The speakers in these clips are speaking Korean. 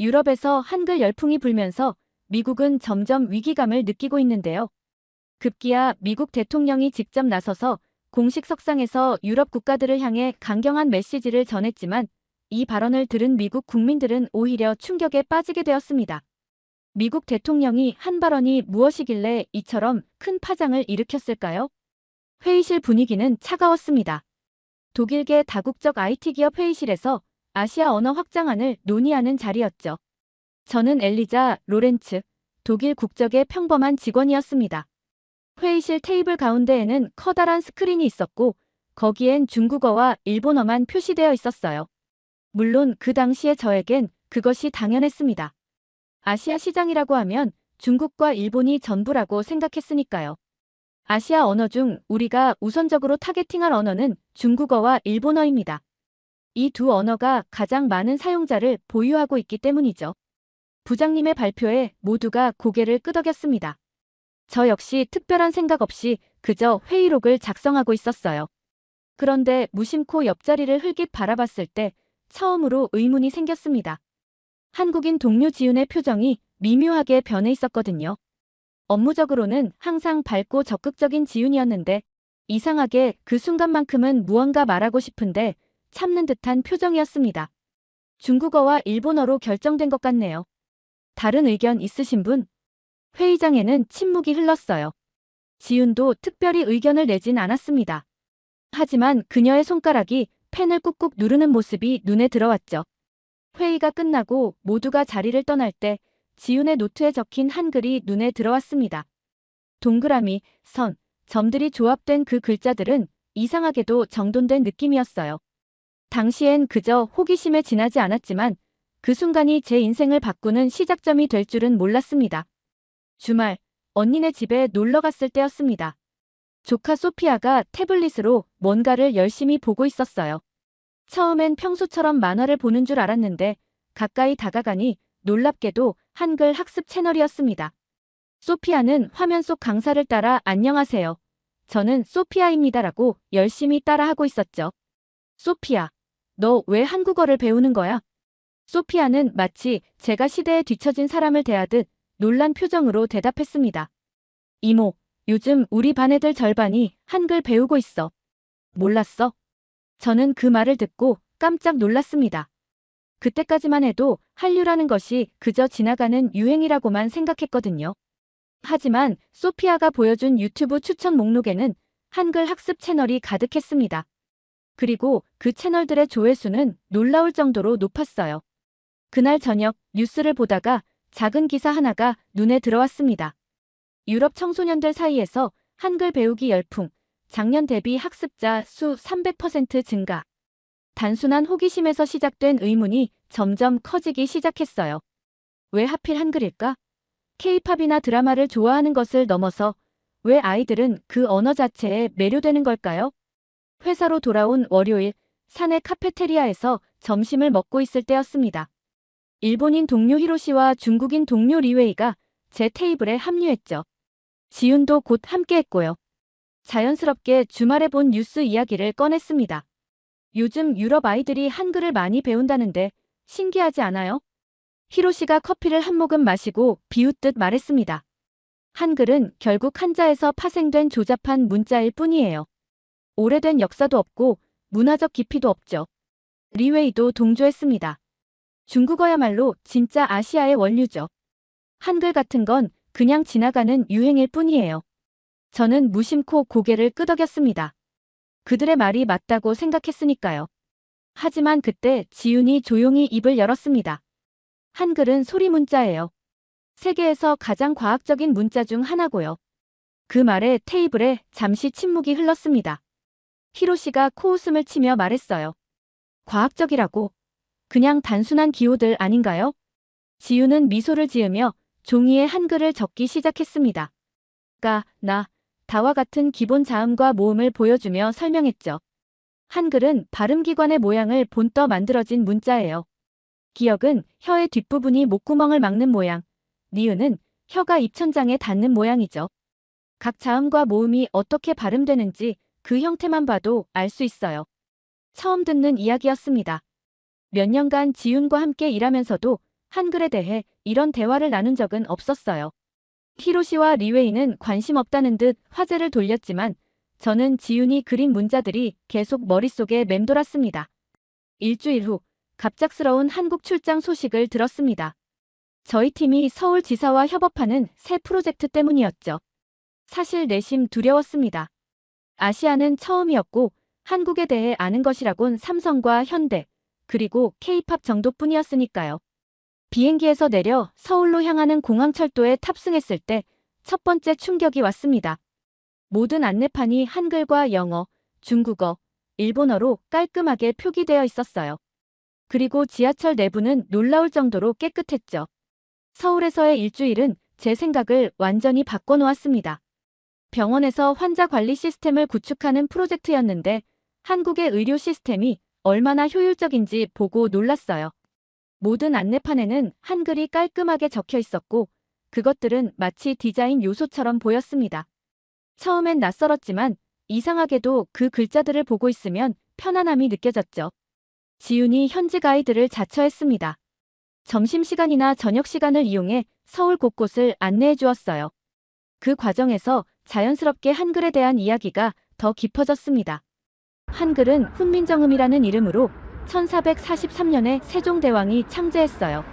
유럽에서 한글 열풍이 불면서 미국은 점점 위기감을 느끼고 있는데요. 급기야 미국 대통령이 직접 나서서 공식 석상에서 유럽 국가들을 향해 강경한 메시지를 전했지만 이 발언을 들은 미국 국민들은 오히려 충격에 빠지게 되었습니다. 미국 대통령이 한 발언이 무엇이길래 이처럼 큰 파장을 일으켰을까요? 회의실 분위기는 차가웠습니다. 독일계 다국적 IT 기업 회의실에서 아시아 언어 확장안을 논의하는 자리였죠. 저는 엘리자 로렌츠, 독일 국적의 평범한 직원이었습니다. 회의실 테이블 가운데에는 커다란 스크린이 있었고 거기엔 중국어와 일본어만 표시되어 있었어요. 물론 그 당시에 저에겐 그것이 당연했습니다. 아시아 시장이라고 하면 중국과 일본이 전부라고 생각했으니까요. 아시아 언어 중 우리가 우선적으로 타겟팅할 언어는 중국어와 일본어입니다. 이 두 언어가 가장 많은 사용자를 보유하고 있기 때문이죠. 부장님의 발표에 모두가 고개를 끄덕였습니다. 저 역시 특별한 생각 없이 그저 회의록을 작성하고 있었어요. 그런데 무심코 옆자리를 흘깃 바라봤을 때 처음으로 의문이 생겼습니다. 한국인 동료 지훈의 표정이 미묘하게 변해 있었거든요. 업무적으로는 항상 밝고 적극적인 지훈이었는데 이상하게 그 순간만큼은 무언가 말하고 싶은데 참는 듯한 표정이었습니다. 중국어와 일본어로 결정된 것 같네요. 다른 의견 있으신 분? 회의장에는 침묵이 흘렀어요. 지훈도 특별히 의견을 내진 않았습니다. 하지만 그녀의 손가락이 펜을 꾹꾹 누르는 모습이 눈에 들어왔죠. 회의가 끝나고 모두가 자리를 떠날 때 지훈의 노트에 적힌 한글이 눈에 들어왔습니다. 동그라미, 선, 점들이 조합된 그 글자들은 이상하게도 정돈된 느낌이었어요. 당시엔 그저 호기심에 지나지 않았지만 그 순간이 제 인생을 바꾸는 시작점이 될 줄은 몰랐습니다. 주말, 언니네 집에 놀러 갔을 때였습니다. 조카 소피아가 태블릿으로 뭔가를 열심히 보고 있었어요. 처음엔 평소처럼 만화를 보는 줄 알았는데 가까이 다가가니 놀랍게도 한글 학습 채널이었습니다. 소피아는 화면 속 강사를 따라 안녕하세요. 저는 소피아입니다라고 열심히 따라하고 있었죠. 소피아, 너 왜 한국어를 배우는 거야? 소피아는 마치 제가 시대에 뒤처진 사람을 대하듯 놀란 표정으로 대답했습니다. 이모, 요즘 우리 반 애들 절반이 한글 배우고 있어. 몰랐어? 저는 그 말을 듣고 깜짝 놀랐습니다. 그때까지만 해도 한류라는 것이 그저 지나가는 유행이라고만 생각했거든요. 하지만 소피아가 보여준 유튜브 추천 목록에는 한글 학습 채널이 가득했습니다. 그리고 그 채널들의 조회수는 놀라울 정도로 높았어요. 그날 저녁 뉴스를 보다가 작은 기사 하나가 눈에 들어왔습니다. 유럽 청소년들 사이에서 한글 배우기 열풍, 작년 대비 학습자 수 300% 증가. 단순한 호기심에서 시작된 의문이 점점 커지기 시작했어요. 왜 하필 한글일까? 케이팝이나 드라마를 좋아하는 것을 넘어서 왜 아이들은 그 언어 자체에 매료되는 걸까요? 회사로 돌아온 월요일, 사내 카페테리아에서 점심을 먹고 있을 때였습니다. 일본인 동료 히로시와 중국인 동료 리웨이가 제 테이블에 합류했죠. 지윤도 곧 함께했고요. 자연스럽게 주말에 본 뉴스 이야기를 꺼냈습니다. 요즘 유럽 아이들이 한글을 많이 배운다는데 신기하지 않아요? 히로시가 커피를 한 모금 마시고 비웃듯 말했습니다. 한글은 결국 한자에서 파생된 조잡한 문자일 뿐이에요. 오래된 역사도 없고 문화적 깊이도 없죠. 리웨이도 동조했습니다. 중국어야말로 진짜 아시아의 원류죠. 한글 같은 건 그냥 지나가는 유행일 뿐이에요. 저는 무심코 고개를 끄덕였습니다. 그들의 말이 맞다고 생각했으니까요. 하지만 그때 지훈이 조용히 입을 열었습니다. 한글은 소리 문자예요. 세계에서 가장 과학적인 문자 중 하나고요. 그 말에 테이블에 잠시 침묵이 흘렀습니다. 히로시가 코웃음을 치며 말했어요. 과학적이라고. 그냥 단순한 기호들 아닌가요? 지우는 미소를 지으며 종이에 한글을 적기 시작했습니다. 까, 나, 다와 같은 기본 자음과 모음을 보여주며 설명했죠. 한글은 발음기관의 모양을 본떠 만들어진 문자예요. 기억은 혀의 뒷부분이 목구멍을 막는 모양, 니은은 혀가 입천장에 닿는 모양이죠. 각 자음과 모음이 어떻게 발음되는지 그 형태만 봐도 알 수 있어요. 처음 듣는 이야기였습니다. 몇 년간 지훈과 함께 일하면서도 한글에 대해 이런 대화를 나눈 적은 없었어요. 히로시와 리웨이는 관심 없다는 듯 화제를 돌렸지만 저는 지윤이 그린 문자들이 계속 머릿속에 맴돌았습니다. 일주일 후 갑작스러운 한국 출장 소식을 들었습니다. 저희 팀이 서울지사와 협업하는 새 프로젝트 때문이었죠. 사실 내심 두려웠습니다. 아시아는 처음이었고 한국에 대해 아는 것이라곤 삼성과 현대, 그리고 케이팝 정도뿐이었으니까요. 비행기에서 내려 서울로 향하는 공항철도에 탑승했을 때 첫 번째 충격이 왔습니다. 모든 안내판이 한글과 영어, 중국어, 일본어로 깔끔하게 표기되어 있었어요. 그리고 지하철 내부는 놀라울 정도로 깨끗했죠. 서울에서의 일주일은 제 생각을 완전히 바꿔놓았습니다. 병원에서 환자 관리 시스템을 구축하는 프로젝트였는데 한국의 의료 시스템이 얼마나 효율적인지 보고 놀랐어요. 모든 안내판에는 한글이 깔끔하게 적혀 있었고 그것들은 마치 디자인 요소처럼 보였습니다. 처음엔 낯설었지만 이상하게도 그 글자들을 보고 있으면 편안함이 느껴졌죠. 지윤이 현지 가이드를 자처했습니다. 점심시간이나 저녁시간을 이용해 서울 곳곳을 안내해 주었어요. 그 과정에서 자연스럽게 한글에 대한 이야기가 더 깊어졌습니다. 한글은 훈민정음이라는 이름으로 1443년에 세종대왕이 창제했어요.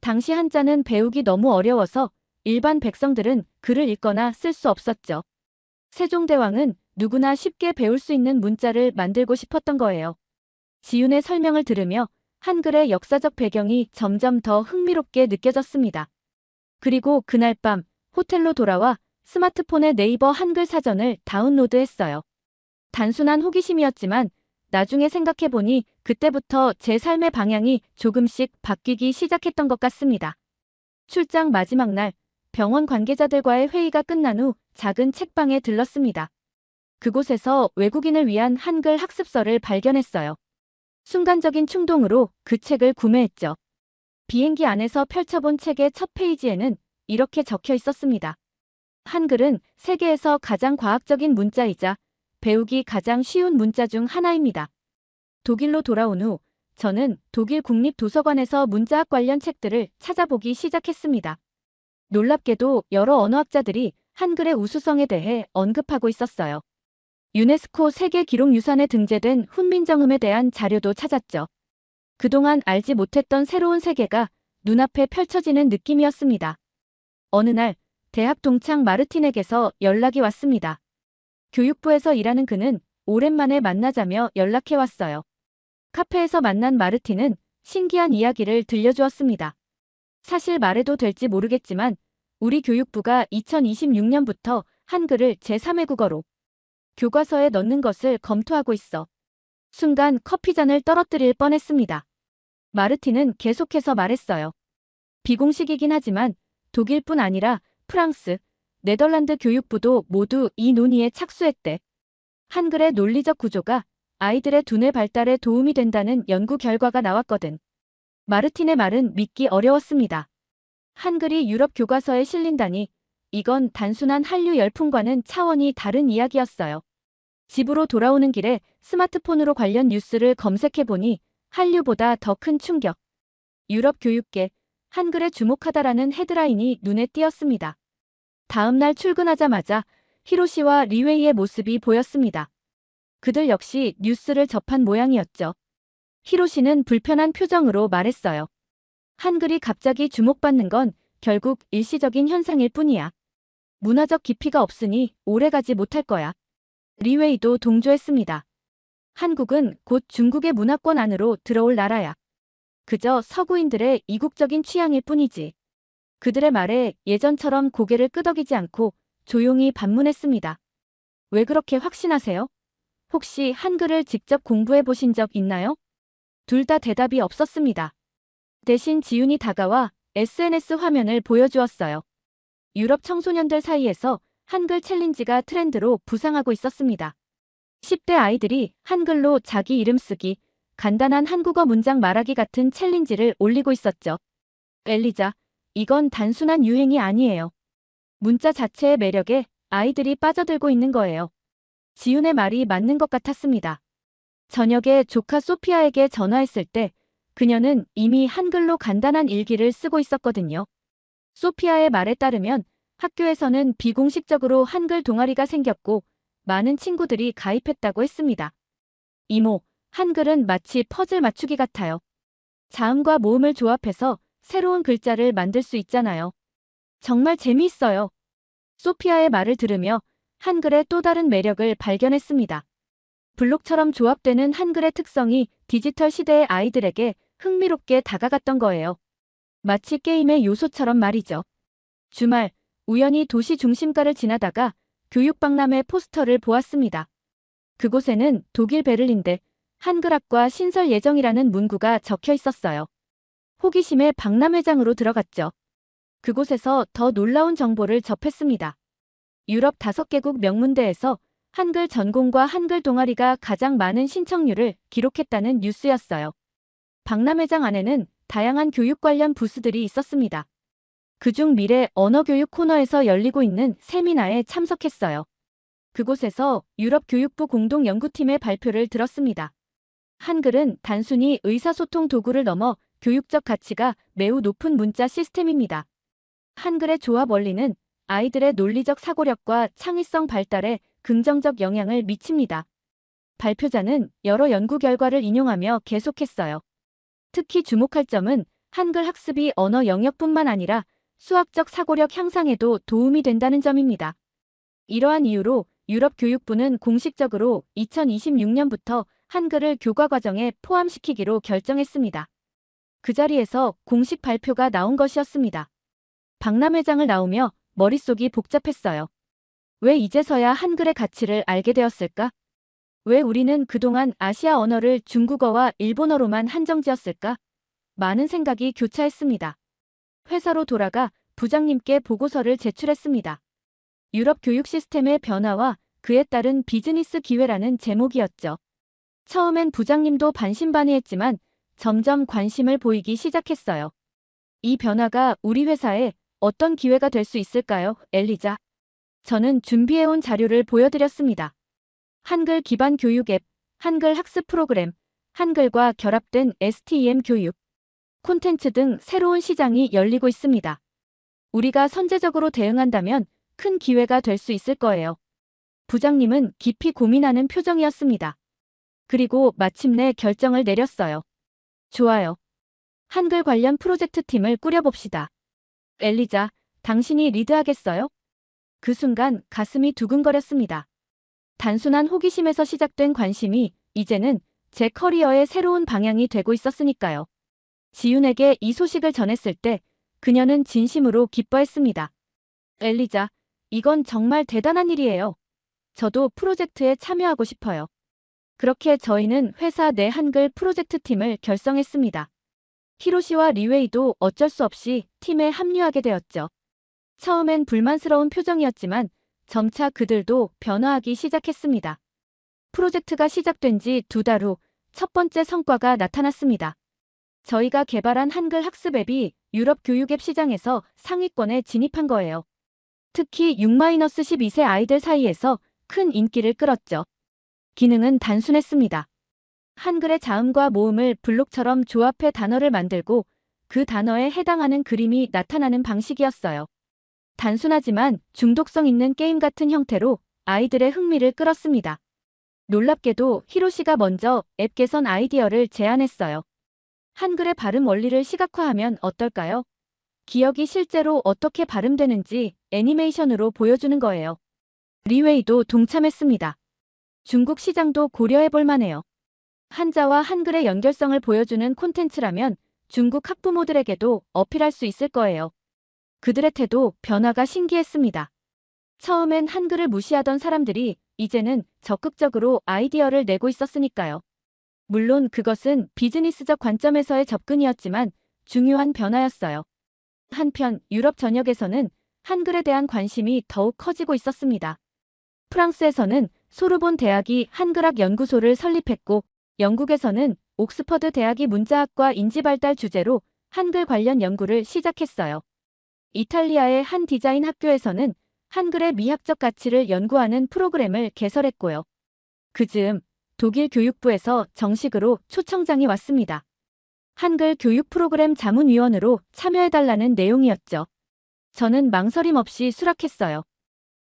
당시 한자는 배우기 너무 어려워서 일반 백성들은 글을 읽거나 쓸 수 없었죠. 세종대왕은 누구나 쉽게 배울 수 있는 문자를 만들고 싶었던 거예요. 지윤의 설명을 들으며 한글의 역사적 배경이 점점 더 흥미롭게 느껴졌습니다. 그리고 그날 밤 호텔로 돌아와 스마트폰에 네이버 한글 사전을 다운로드했어요. 단순한 호기심이었지만 나중에 생각해보니 그때부터 제 삶의 방향이 조금씩 바뀌기 시작했던 것 같습니다. 출장 마지막 날 병원 관계자들과의 회의가 끝난 후 작은 책방에 들렀습니다. 그곳에서 외국인을 위한 한글 학습서를 발견했어요. 순간적인 충동으로 그 책을 구매했죠. 비행기 안에서 펼쳐본 책의 첫 페이지에는 이렇게 적혀 있었습니다. 한글은 세계에서 가장 과학적인 문자이자 배우기 가장 쉬운 문자 중 하나입니다. 독일로 돌아온 후 저는 독일 국립도서관에서 문자학 관련 책들을 찾아보기 시작했습니다. 놀랍게도 여러 언어학자들이 한글의 우수성에 대해 언급하고 있었어요. 유네스코 세계 기록유산에 등재된 훈민정음에 대한 자료도 찾았죠. 그동안 알지 못했던 새로운 세계가 눈앞에 펼쳐지는 느낌이었습니다. 어느 날 대학 동창 마르틴에게서 연락이 왔습니다. 교육부에서 일하는 그는 오랜만에 만나자며 연락해 왔어요. 카페에서 만난 마르틴은 신기한 이야기를 들려주었습니다. 사실 말해도 될지 모르겠지만 우리 교육부가 2026년부터 한글을 제3외국어로 교과서에 넣는 것을 검토하고 있어. 순간 커피잔을 떨어뜨릴 뻔했습니다. 마르틴은 계속해서 말했어요. 비공식이긴 하지만 독일뿐 아니라 프랑스, 네덜란드 교육부도 모두 이 논의에 착수했대. 한글의 논리적 구조가 아이들의 두뇌 발달에 도움이 된다는 연구 결과가 나왔거든. 마르틴의 말은 믿기 어려웠습니다. 한글이 유럽 교과서에 실린다니 이건 단순한 한류 열풍과는 차원이 다른 이야기였어요. 집으로 돌아오는 길에 스마트폰으로 관련 뉴스를 검색해보니 한류보다 더 큰 충격. 유럽 교육계, 한글에 주목하다라는 헤드라인이 눈에 띄었습니다. 다음 날 출근하자마자 히로시와 리웨이의 모습이 보였습니다. 그들 역시 뉴스를 접한 모양이었죠. 히로시는 불편한 표정으로 말했어요. 한글이 갑자기 주목받는 건 결국 일시적인 현상일 뿐이야. 문화적 깊이가 없으니 오래가지 못할 거야. 리웨이도 동조했습니다. 한국은 곧 중국의 문화권 안으로 들어올 나라야. 그저 서구인들의 이국적인 취향일 뿐이지. 그들의 말에 예전처럼 고개를 끄덕이지 않고 조용히 반문했습니다. 왜 그렇게 확신하세요? 혹시 한글을 직접 공부해 보신 적 있나요? 둘 다 대답이 없었습니다. 대신 지윤이 다가와 SNS 화면을 보여주었어요. 유럽 청소년들 사이에서 한글 챌린지가 트렌드로 부상하고 있었습니다. 10대 아이들이 한글로 자기 이름 쓰기, 간단한 한국어 문장 말하기 같은 챌린지를 올리고 있었죠. 엘리자, 이건 단순한 유행이 아니에요. 문자 자체의 매력에 아이들이 빠져들고 있는 거예요. 지윤의 말이 맞는 것 같았습니다. 저녁에 조카 소피아에게 전화했을 때 그녀는 이미 한글로 간단한 일기를 쓰고 있었거든요. 소피아의 말에 따르면 학교에서는 비공식적으로 한글 동아리가 생겼고 많은 친구들이 가입했다고 했습니다. 이모, 한글은 마치 퍼즐 맞추기 같아요. 자음과 모음을 조합해서 새로운 글자를 만들 수 있잖아요. 정말 재미있어요. 소피아의 말을 들으며 한글의 또 다른 매력을 발견했습니다. 블록처럼 조합되는 한글의 특성이 디지털 시대의 아이들에게 흥미롭게 다가갔던 거예요. 마치 게임의 요소처럼 말이죠. 주말, 우연히 도시 중심가를 지나다가 교육박람회 포스터를 보았습니다. 그곳에는 독일 베를린대 한글학과 신설 예정이라는 문구가 적혀 있었어요. 호기심에 박람회장으로 들어갔죠. 그곳에서 더 놀라운 정보를 접했습니다. 유럽 다섯 개국 명문대에서 한글 전공과 한글 동아리가 가장 많은 신청률을 기록했다는 뉴스였어요. 박람회장 안에는 다양한 교육 관련 부스들이 있었습니다. 그중 미래 언어교육 코너에서 열리고 있는 세미나에 참석했어요. 그곳에서 유럽 교육부 공동연구팀의 발표를 들었습니다. 한글은 단순히 의사소통 도구를 넘어 교육적 가치가 매우 높은 문자 시스템입니다. 한글의 조합 원리는 아이들의 논리적 사고력과 창의성 발달에 긍정적 영향을 미칩니다. 발표자는 여러 연구 결과를 인용하며 계속했어요. 특히 주목할 점은 한글 학습이 언어 영역뿐만 아니라 수학적 사고력 향상에도 도움이 된다는 점입니다. 이러한 이유로 유럽 교육부는 공식적으로 2026년부터 한글을 교과 과정에 포함시키기로 결정했습니다. 그 자리에서 공식 발표가 나온 것이었습니다. 박람 회장을 나오며 머릿속이 복잡했어요. 왜 이제서야 한글의 가치를 알게 되었을까? 왜 우리는 그동안 아시아 언어를 중국어와 일본어로만 한정지었을까? 많은 생각이 교차했습니다. 회사로 돌아가 부장님께 보고서를 제출했습니다. 유럽 교육 시스템의 변화와 그에 따른 비즈니스 기회라는 제목이었죠. 처음엔 부장님도 반신반의했지만 점점 관심을 보이기 시작했어요. 이 변화가 우리 회사에 어떤 기회가 될 수 있을까요, 엘리자? 저는 준비해온 자료를 보여드렸습니다. 한글 기반 교육 앱, 한글 학습 프로그램, 한글과 결합된 STEM 교육, 콘텐츠 등 새로운 시장이 열리고 있습니다. 우리가 선제적으로 대응한다면 큰 기회가 될 수 있을 거예요. 부장님은 깊이 고민하는 표정이었습니다. 그리고 마침내 결정을 내렸어요. 좋아요. 한글 관련 프로젝트 팀을 꾸려봅시다. 엘리자, 당신이 리드하겠어요? 그 순간 가슴이 두근거렸습니다. 단순한 호기심에서 시작된 관심이 이제는 제 커리어의 새로운 방향이 되고 있었으니까요. 지윤에게 이 소식을 전했을 때 그녀는 진심으로 기뻐했습니다. 엘리자, 이건 정말 대단한 일이에요. 저도 프로젝트에 참여하고 싶어요. 그렇게 저희는 회사 내 한글 프로젝트 팀을 결성했습니다. 히로시와 리웨이도 어쩔 수 없이 팀에 합류하게 되었죠. 처음엔 불만스러운 표정이었지만 점차 그들도 변화하기 시작했습니다. 프로젝트가 시작된 지 두 달 후 첫 번째 성과가 나타났습니다. 저희가 개발한 한글 학습 앱이 유럽 교육 앱 시장에서 상위권에 진입한 거예요. 특히 6-12세 아이들 사이에서 큰 인기를 끌었죠. 기능은 단순했습니다. 한글의 자음과 모음을 블록처럼 조합해 단어를 만들고 그 단어에 해당하는 그림이 나타나는 방식이었어요. 단순하지만 중독성 있는 게임 같은 형태로 아이들의 흥미를 끌었습니다. 놀랍게도 히로시가 먼저 앱 개선 아이디어를 제안했어요. 한글의 발음 원리를 시각화하면 어떨까요? 기억이 실제로 어떻게 발음되는지 애니메이션으로 보여주는 거예요. 리웨이도 동참했습니다. 중국 시장도 고려해볼 만해요. 한자와 한글의 연결성을 보여주는 콘텐츠라면 중국 학부모들에게도 어필할 수 있을 거예요. 그들의 태도, 변화가 신기했습니다. 처음엔 한글을 무시하던 사람들이 이제는 적극적으로 아이디어를 내고 있었으니까요. 물론 그것은 비즈니스적 관점에서의 접근이었지만 중요한 변화였어요. 한편 유럽 전역에서는 한글에 대한 관심이 더욱 커지고 있었습니다. 프랑스에서는 소르본 대학이 한글학 연구소를 설립했고 영국에서는 옥스퍼드 대학이 문자학과 인지발달 주제로 한글 관련 연구를 시작했어요. 이탈리아의 한 디자인 학교에서는 한글의 미학적 가치를 연구하는 프로그램을 개설했고요. 그 즈음 독일 교육부에서 정식으로 초청장이 왔습니다. 한글 교육 프로그램 자문위원으로 참여해달라는 내용이었죠. 저는 망설임 없이 수락했어요.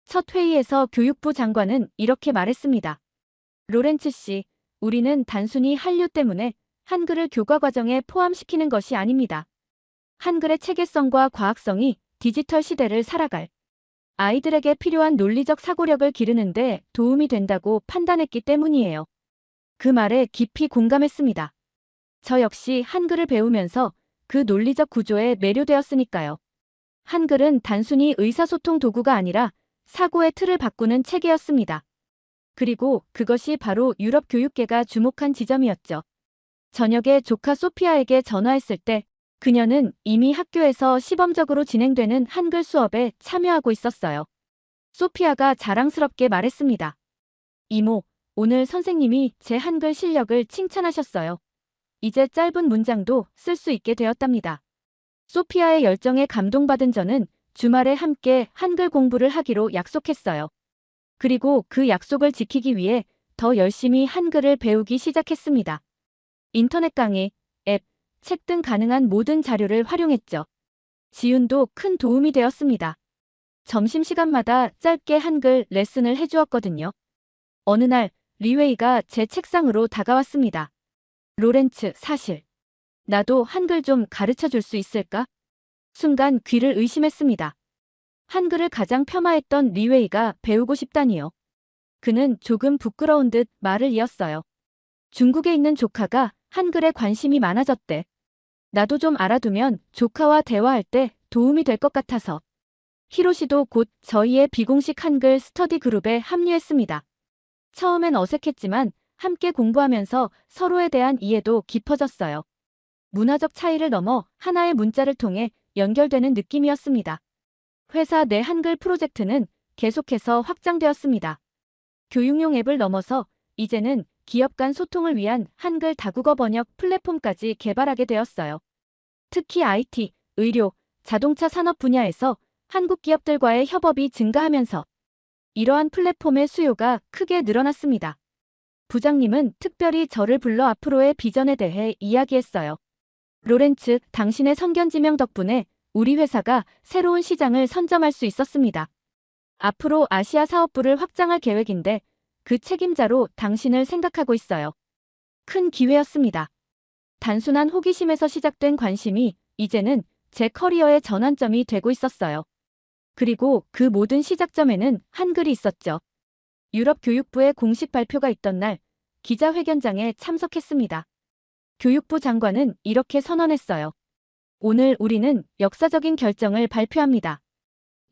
첫 회의에서 교육부 장관은 이렇게 말했습니다. 로렌츠 씨, 우리는 단순히 한류 때문에 한글을 교과 과정에 포함시키는 것이 아닙니다. 한글의 체계성과 과학성이 디지털 시대를 살아갈 아이들에게 필요한 논리적 사고력을 기르는데 도움이 된다고 판단했기 때문이에요. 그 말에 깊이 공감했습니다. 저 역시 한글을 배우면서 그 논리적 구조에 매료되었으니까요. 한글은 단순히 의사소통 도구가 아니라 사고의 틀을 바꾸는 체계였습니다. 그리고 그것이 바로 유럽 교육계가 주목한 지점이었죠. 저녁에 조카 소피아에게 전화했을 때 그녀는 이미 학교에서 시범적으로 진행되는 한글 수업에 참여하고 있었어요. 소피아가 자랑스럽게 말했습니다. 이모, 오늘 선생님이 제 한글 실력을 칭찬하셨어요. 이제 짧은 문장도 쓸 수 있게 되었답니다. 소피아의 열정에 감동받은 저는 주말에 함께 한글 공부를 하기로 약속했어요. 그리고 그 약속을 지키기 위해 더 열심히 한글을 배우기 시작했습니다. 인터넷 강의, 앱, 책 등 가능한 모든 자료를 활용했죠. 지윤도 큰 도움이 되었습니다. 점심시간마다 짧게 한글 레슨을 해주었거든요. 어느 날 리웨이가 제 책상으로 다가왔습니다. 로렌츠, 사실. 나도 한글 좀 가르쳐 줄 수 있을까? 순간 귀를 의심했습니다. 한글을 가장 폄하했던 리웨이가 배우고 싶다니요. 그는 조금 부끄러운 듯 말을 이었어요. 중국에 있는 조카가 한글에 관심이 많아졌대. 나도 좀 알아두면 조카와 대화할 때 도움이 될 것 같아서. 히로시도 곧 저희의 비공식 한글 스터디 그룹에 합류했습니다. 처음엔 어색했지만 함께 공부하면서 서로에 대한 이해도 깊어졌어요. 문화적 차이를 넘어 하나의 문자를 통해 연결되는 느낌이었습니다. 회사 내 한글 프로젝트는 계속해서 확장되었습니다. 교육용 앱을 넘어서 이제는 기업 간 소통을 위한 한글 다국어 번역 플랫폼까지 개발하게 되었어요. 특히 IT, 의료, 자동차 산업 분야에서 한국 기업들과의 협업이 증가하면서 이러한 플랫폼의 수요가 크게 늘어났습니다. 부장님은 특별히 저를 불러 앞으로의 비전에 대해 이야기했어요. 로렌츠, 당신의 성견지명 덕분에 우리 회사가 새로운 시장을 선점할 수 있었습니다. 앞으로 아시아 사업부를 확장할 계획인데 그 책임자로 당신을 생각하고 있어요. 큰 기회였습니다. 단순한 호기심에서 시작된 관심이 이제는 제 커리어의 전환점이 되고 있었어요. 그리고 그 모든 시작점에는 한글이 있었죠. 유럽 교육부의 공식 발표가 있던 날 기자회견장에 참석했습니다. 교육부 장관은 이렇게 선언했어요. 오늘 우리는 역사적인 결정을 발표합니다.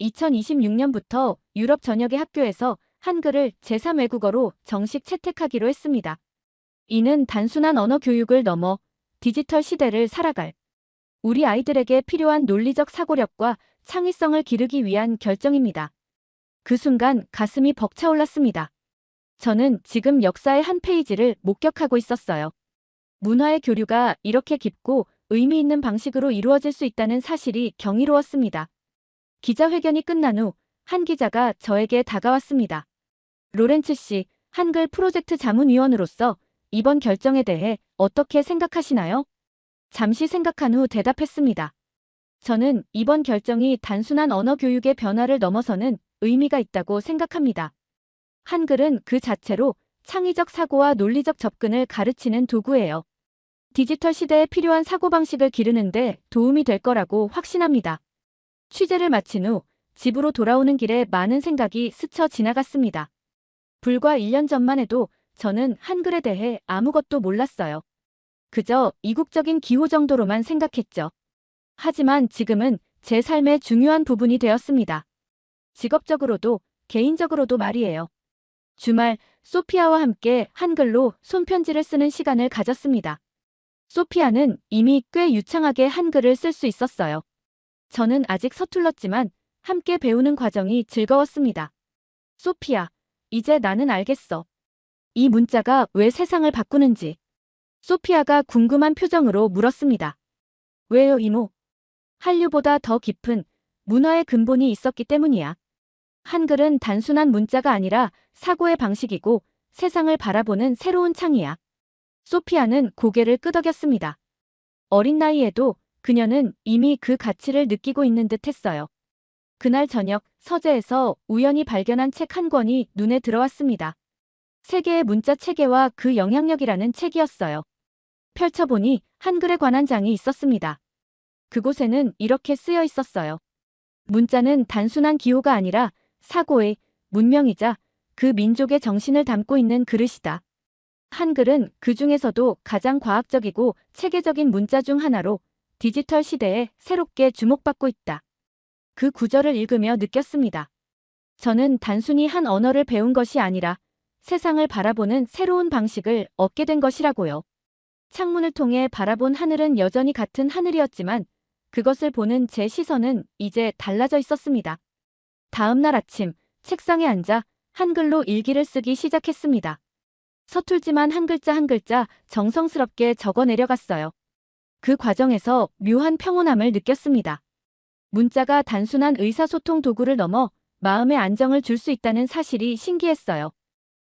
2026년부터 유럽 전역의 학교에서 한글을 제3외국어로 정식 채택하기로 했습니다. 이는 단순한 언어 교육을 넘어 디지털 시대를 살아갈 우리 아이들에게 필요한 논리적 사고력과 창의성을 기르기 위한 결정입니다. 그 순간 가슴이 벅차올랐습니다. 저는 지금 역사의 한 페이지를 목격하고 있었어요. 문화의 교류가 이렇게 깊고 의미 있는 방식으로 이루어질 수 있다는 사실이 경이로웠습니다. 기자회견이 끝난 후 한 기자가 저에게 다가왔습니다. 로렌츠 씨, 한글 프로젝트 자문위원으로서 이번 결정에 대해 어떻게 생각하시나요? 잠시 생각한 후 대답했습니다. 저는 이번 결정이 단순한 언어 교육의 변화를 넘어서는 의미가 있다고 생각합니다. 한글은 그 자체로 창의적 사고와 논리적 접근을 가르치는 도구예요. 디지털 시대에 필요한 사고방식을 기르는데 도움이 될 거라고 확신합니다. 취재를 마친 후 집으로 돌아오는 길에 많은 생각이 스쳐 지나갔습니다. 불과 1년 전만 해도 저는 한글에 대해 아무것도 몰랐어요. 그저 이국적인 기호 정도로만 생각했죠. 하지만 지금은 제 삶의 중요한 부분이 되었습니다. 직업적으로도 개인적으로도 말이에요. 주말 소피아와 함께 한글로 손편지를 쓰는 시간을 가졌습니다. 소피아는 이미 꽤 유창하게 한글을 쓸 수 있었어요. 저는 아직 서툴렀지만 함께 배우는 과정이 즐거웠습니다. 소피아, 이제 나는 알겠어. 이 문자가 왜 세상을 바꾸는지. 소피아가 궁금한 표정으로 물었습니다. 왜요, 이모? 한류보다 더 깊은 문화의 근본이 있었기 때문이야. 한글은 단순한 문자가 아니라 사고의 방식이고 세상을 바라보는 새로운 창이야. 소피아는 고개를 끄덕였습니다. 어린 나이에도 그녀는 이미 그 가치를 느끼고 있는 듯 했어요. 그날 저녁 서재에서 우연히 발견한 책 한 권이 눈에 들어왔습니다. 세계의 문자 체계와 그 영향력이라는 책이었어요. 펼쳐보니 한글에 관한 장이 있었습니다. 그곳에는 이렇게 쓰여 있었어요. 문자는 단순한 기호가 아니라 사고의 문명이자 그 민족의 정신을 담고 있는 그릇이다. 한글은 그 중에서도 가장 과학적이고 체계적인 문자 중 하나로 디지털 시대에 새롭게 주목받고 있다. 그 구절을 읽으며 느꼈습니다. 저는 단순히 한 언어를 배운 것이 아니라 세상을 바라보는 새로운 방식을 얻게 된 것이라고요. 창문을 통해 바라본 하늘은 여전히 같은 하늘이었지만 그것을 보는 제 시선은 이제 달라져 있었습니다. 다음 날 아침 책상에 앉아 한글로 일기를 쓰기 시작했습니다. 서툴지만 한 글자 한 글자 정성스럽게 적어 내려갔어요. 그 과정에서 묘한 평온함을 느꼈습니다. 문자가 단순한 의사소통 도구를 넘어 마음의 안정을 줄 수 있다는 사실이 신기했어요.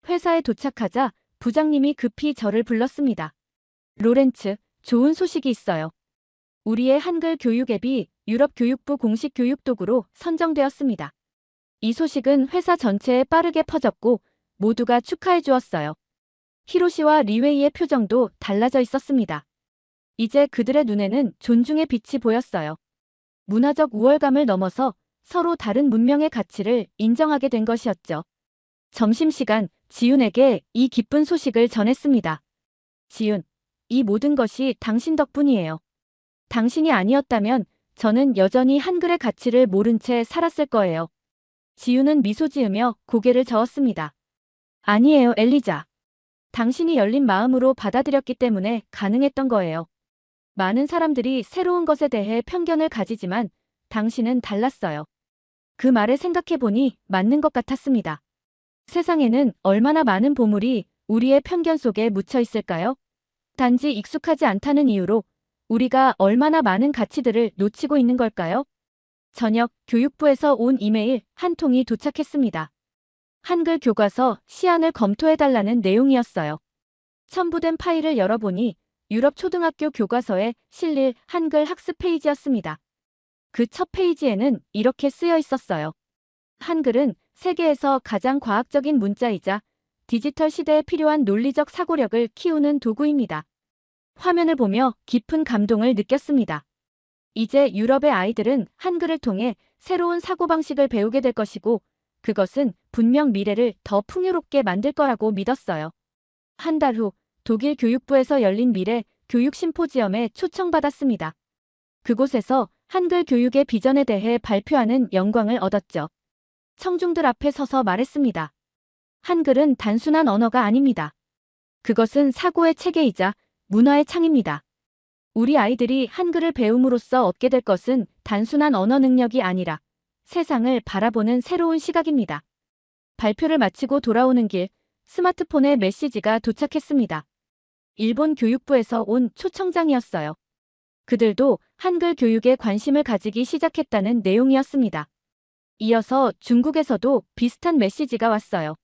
회사에 도착하자 부장님이 급히 저를 불렀습니다. 로렌츠, 좋은 소식이 있어요. 우리의 한글 교육 앱이 유럽 교육부 공식 교육 도구로 선정되었습니다. 이 소식은 회사 전체에 빠르게 퍼졌고 모두가 축하해 주었어요. 히로시와 리웨이의 표정도 달라져 있었습니다. 이제 그들의 눈에는 존중의 빛이 보였어요. 문화적 우월감을 넘어서 서로 다른 문명의 가치를 인정하게 된 것이었죠. 점심시간 지윤에게 이 기쁜 소식을 전했습니다. 지윤, 이 모든 것이 당신 덕분이에요. 당신이 아니었다면 저는 여전히 한글의 가치를 모른 채 살았을 거예요. 지윤은 미소 지으며 고개를 저었습니다. 아니에요, 엘리자. 당신이 열린 마음으로 받아들였기 때문에 가능했던 거예요. 많은 사람들이 새로운 것에 대해 편견을 가지지만 당신은 달랐어요. 그 말을 생각해보니 맞는 것 같았습니다. 세상에는 얼마나 많은 보물이 우리의 편견 속에 묻혀 있을까요? 단지 익숙하지 않다는 이유로 우리가 얼마나 많은 가치들을 놓치고 있는 걸까요? 저녁 교육부에서 온 이메일 한 통이 도착했습니다. 한글 교과서 시안을 검토해달라는 내용이었어요. 첨부된 파일을 열어보니 유럽 초등학교 교과서에 실릴 한글 학습 페이지였습니다. 그 첫 페이지에는 이렇게 쓰여 있었어요. 한글은 세계에서 가장 과학적인 문자이자 디지털 시대에 필요한 논리적 사고력을 키우는 도구입니다. 화면을 보며 깊은 감동을 느꼈습니다. 이제 유럽의 아이들은 한글을 통해 새로운 사고방식을 배우게 될 것이고 그것은 분명 미래를 더 풍요롭게 만들 거라고 믿었어요. 한 달 후 독일 교육부에서 열린 미래 교육 심포지엄에 초청받았습니다. 그곳에서 한글 교육의 비전에 대해 발표하는 영광을 얻었죠. 청중들 앞에 서서 말했습니다. 한글은 단순한 언어가 아닙니다. 그것은 사고의 체계이자 문화의 창입니다. 우리 아이들이 한글을 배움으로써 얻게 될 것은 단순한 언어 능력이 아니라 세상을 바라보는 새로운 시각입니다. 발표를 마치고 돌아오는 길 스마트폰에 메시지가 도착했습니다. 일본 교육부에서 온 초청장이었어요. 그들도 한글 교육에 관심을 가지기 시작했다는 내용이었습니다. 이어서 중국에서도 비슷한 메시지가 왔어요.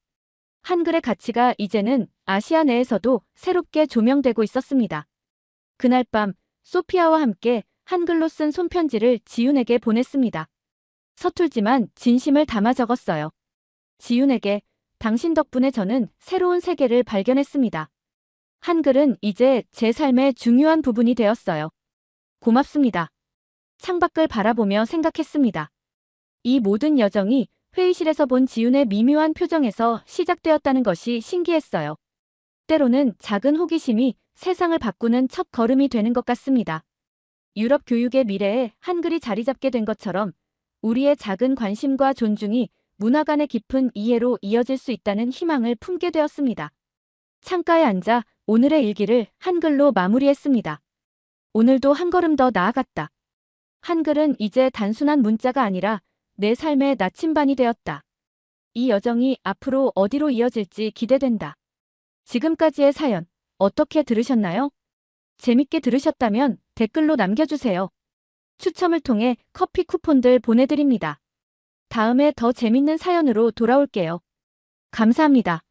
한글의 가치가 이제는 아시아 내에서도 새롭게 조명되고 있었습니다. 그날 밤 소피아와 함께 한글로 쓴 손편지를 지윤에게 보냈습니다. 서툴지만 진심을 담아 적었어요. 지윤에게 당신 덕분에 저는 새로운 세계를 발견했습니다. 한글은 이제 제 삶의 중요한 부분이 되었어요. 고맙습니다. 창밖을 바라보며 생각했습니다. 이 모든 여정이 회의실에서 본 지윤의 미묘한 표정에서 시작되었다는 것이 신기했어요. 때로는 작은 호기심이 세상을 바꾸는 첫 걸음이 되는 것 같습니다. 유럽 교육의 미래에 한글이 자리 잡게 된 것처럼 우리의 작은 관심과 존중이 문화 간의 깊은 이해로 이어질 수 있다는 희망을 품게 되었습니다. 창가에 앉아 오늘의 일기를 한글로 마무리했습니다. 오늘도 한 걸음 더 나아갔다. 한글은 이제 단순한 문자가 아니라 내 삶의 나침반이 되었다. 이 여정이 앞으로 어디로 이어질지 기대된다. 지금까지의 사연 어떻게 들으셨나요? 재밌게 들으셨다면 댓글로 남겨주세요. 추첨을 통해 커피 쿠폰들 보내드립니다. 다음에 더 재밌는 사연으로 돌아올게요. 감사합니다.